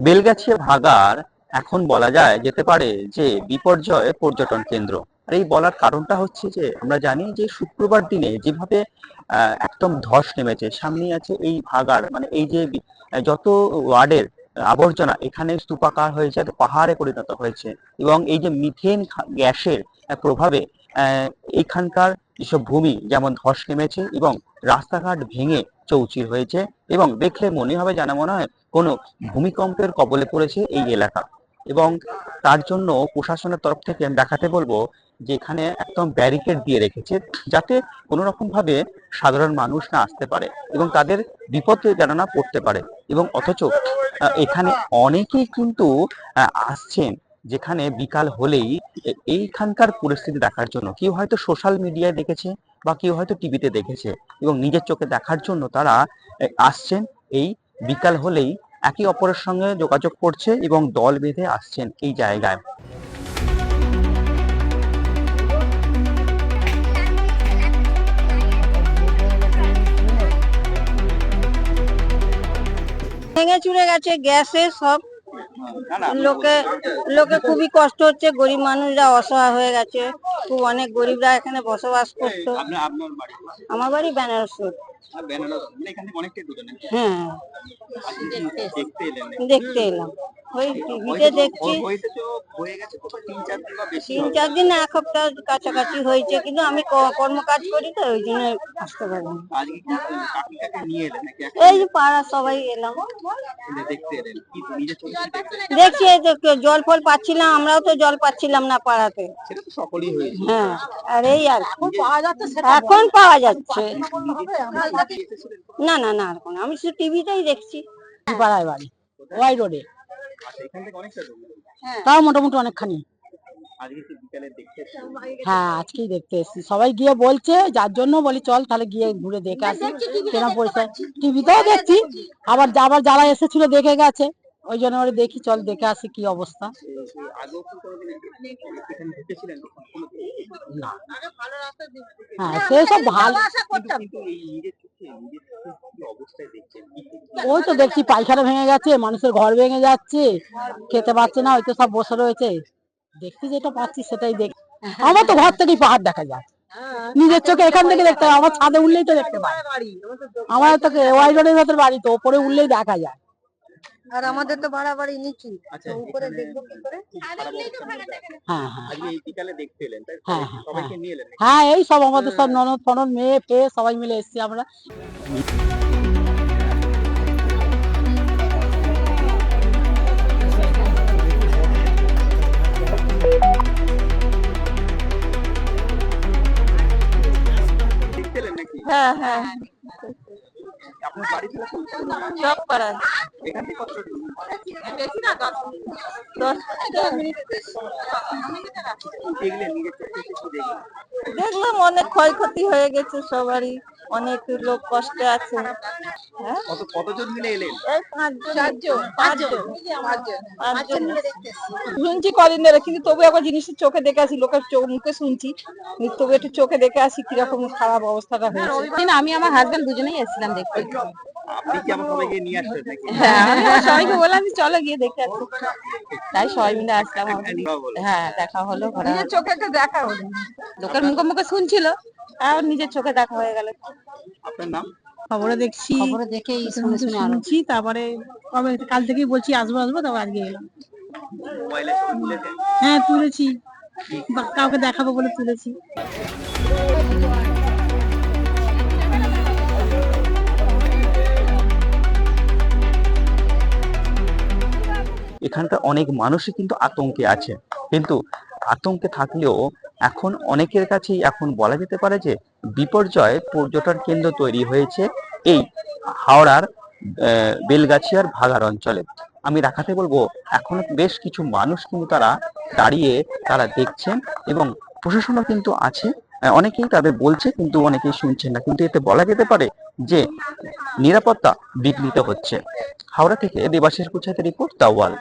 বেলগাছিয়া ভাগার এখন বলা যায় যেতে পারে যে বিপর্যয় পর্যটন কেন্দ্র। আর এই বলার কারণটা হচ্ছে যে, আমরা জানি যে শুক্রবার দিনে যেভাবে একদম ধস নেমেছে সামনে আছে এই ভাগার মানে এই যে যত ওয়ার্ডের আবর্জনা এখানে স্তূপাকার হয়েছে, পাহাড়ে পরিণত হয়েছে এবং এই যে মিথেন গ্যাসের প্রভাবে এখানকার যেসব ভূমি যেমন ধস নেমেছে এবং রাস্তাঘাট ভেঙে চৌচির হয়েছে এবং দেখলে মনে হবে যেন মনে হয় কোনো ভূমিকম্পের কবলে পড়েছে এই এলাকা। এবং তার জন্য প্রশাসনের তরফ থেকে আমি দেখাতে বলব যে এখানে একদম ব্যারিকেড দিয়ে রেখেছে যাতে কোনো ভাবে সাধারণ মানুষ না আসতে পারে এবং তাদের বিপদে যেন না পড়তে পারে। এবং অথচ এখানে অনেকেই কিন্তু আসছেন যেখানে বিকাল হলেই এইখানকার পরিস্থিতি দেখার জন্য। কেউ হয়তো সোশ্যাল মিডিয়ায় দেখেছে বা কেউ হয়তো টিভিতে দেখেছে এবং নিজের চোখে দেখার জন্য তারা আসছেন এই বিকাল হলেই একে অপরের সঙ্গে যোগাযোগ করছে এবং দল বেঁধে আসছেন এই জায়গায়। ভেঙে চুরে গেছে, গ্যাসে সব লোকে লোকে খুবই কষ্ট হচ্ছে গরিব মানুষরা অসহায় হয়ে গেছে খুব অনেক গরিবরা এখানে বসবাস করতো। আমার বাড়ি বেনারস বেনারস মানে? হ্যাঁ। নাকি? দেখতে এলাম। ওই টিভিতে দেখছি। হয়ে গেছে কোথাও তিন চার দিন বা বেশি তিন হবে। চার দিন এক সপ্তাহ কাছাকাছি হয়েছে কিন্তু আমি কর্মকাজ করি তো ওই জন্য আসতে পারিনি। এই যে পাড়া সবাই এলাম? দেখছি এই তো জল ফল পাচ্ছিলাম আমরাও তো জল পাচ্ছিলাম না পাড়াতে। হ্যাঁ আর এই আর এখন পাওয়া যাচ্ছে না না না আমি শুধু টিভিতেই দেখছি। পাড়ায় বাড়ি। ওয়াই রোডে। আচ্ছা এখান থেকে অনেকটা দূরে তাও মোটামুটি অনেকখানি? হ্যাঁ আজকেই দেখতে এসেছি সবাই গিয়ে বলছে যার জন্য বলি চল তাহলে গিয়ে ঘুরে দেখে আসি কেনা পয়সা টিভিতেও দেখছি আবার আবার যারা এসেছিল দেখে গেছে ওই জন্য ওরা দেখি চল দেখে আসি কি অবস্থা হ্যাঁ সে হ্যাঁ সেসব ভালো ওই তো দেখছি, পায়খানা ভেঙে গেছে, মানুষের ঘর ভেঙে যাচ্ছে, খেতে পাচ্ছে না হয়তো সব বসে রয়েছে। দেখছি যেটা পাচ্ছি সেটাই দেখ আমার তো ঘর থেকেই পাহাড় দেখা যায়। নিজের চোখে এখান থেকে দেখতে হয়, আমার ছাদে উঠলেই তো দেখতে পাই আমার তো ওয়াই রোডের ভেতর বাড়ি তো, ওপরে উঠলেই দেখা যায়। আর আমাদের তো ভাড়া বাড়ি নিচু আচ্ছা উপরে দেখব কি করে? হয়ে। হ্যাঁ। হ্যাঁ এই দেখতে এলেন হ্যাঁ, হ্যাঁ? হ্যাঁ। এই সব আমাদের সব ননদ ফনদ মেয়ে পেয়ে সবাই মিলে এসছি আমরা। আপনার বাড়ি ছিল কোথায়? সব পাড়া এখান থেকে কতটা দূর? দশ দেখলেন নিজের চোখে কি দেখলেন। দেখলাম অনেক ক্ষয়ক্ষতি হয়ে গেছে সবারই। অনেক লোক কষ্টে আছে। হ্যাঁ? কত কতজন মিলে এলেন? এই পাঁচজন। চারজন পাঁচজন। পাঁচজন। শুনছি কদিন ধরে কিন্তু তবু একবার জিনিসটা চোখে দেখে আসি লোকের চোখ মুখে শুনছি। তবু একটু চোখে দেখে আসি কীরকম খারাপ অবস্থাটা হয়েছে। আমি আমার হাজবেন্ড দুজনেই এসেছিলাম দেখতে। আপনি কি আমার সবাইকে নিয়ে আসলেন নাকি? হ্যাঁ সবাইকে বললাম চলো গিয়ে দেখে আসি। তাই সবাই মিলে আসলাম। হ্যাঁ দেখা হলো ঘোরা চোখে একটা দেখা হলো। লোকের মুখে মুখে শুনছিল। আর নিজের চোখে দেখা হয়ে গেল। আপনার নাম? খবরে দেখছি। খবরে দেখেই শুনে শুনে শুনছি তারপরে কবে কাল থেকেই বলছি আসব আসব তারপর আজকে এলাম। হ্যাঁ তুলেছি। বা কাউকে দেখাবো বলে তুলেছি। এখানকার অনেক মানুষই কিন্তু আতঙ্কে আছে। কিন্তু আতঙ্কে থাকলেও এখন অনেকের কাছেই এখন বলা যেতে পারে যে বিপর্যয় পর্যটন কেন্দ্র তৈরি হয়েছে এই হাওড়ার বেলগাছিয়ার ভাগার অঞ্চলে। আমি দেখাতে বলব, এখন বেশ কিছু মানুষ কিন্তু তারা দাঁড়িয়ে তারা দেখছেন এবং প্রশাসনও কিন্তু আছে। অনেকেই তাদের বলছে কিন্তু অনেকেই শুনছেন না। কিন্তু এতে বলা যেতে পারে যে নিরাপত্তা বিঘ্নিত হচ্ছে। হাওড়া থেকে দেবাশিস কুচাতে রিপোর্ট, দাওয়াল।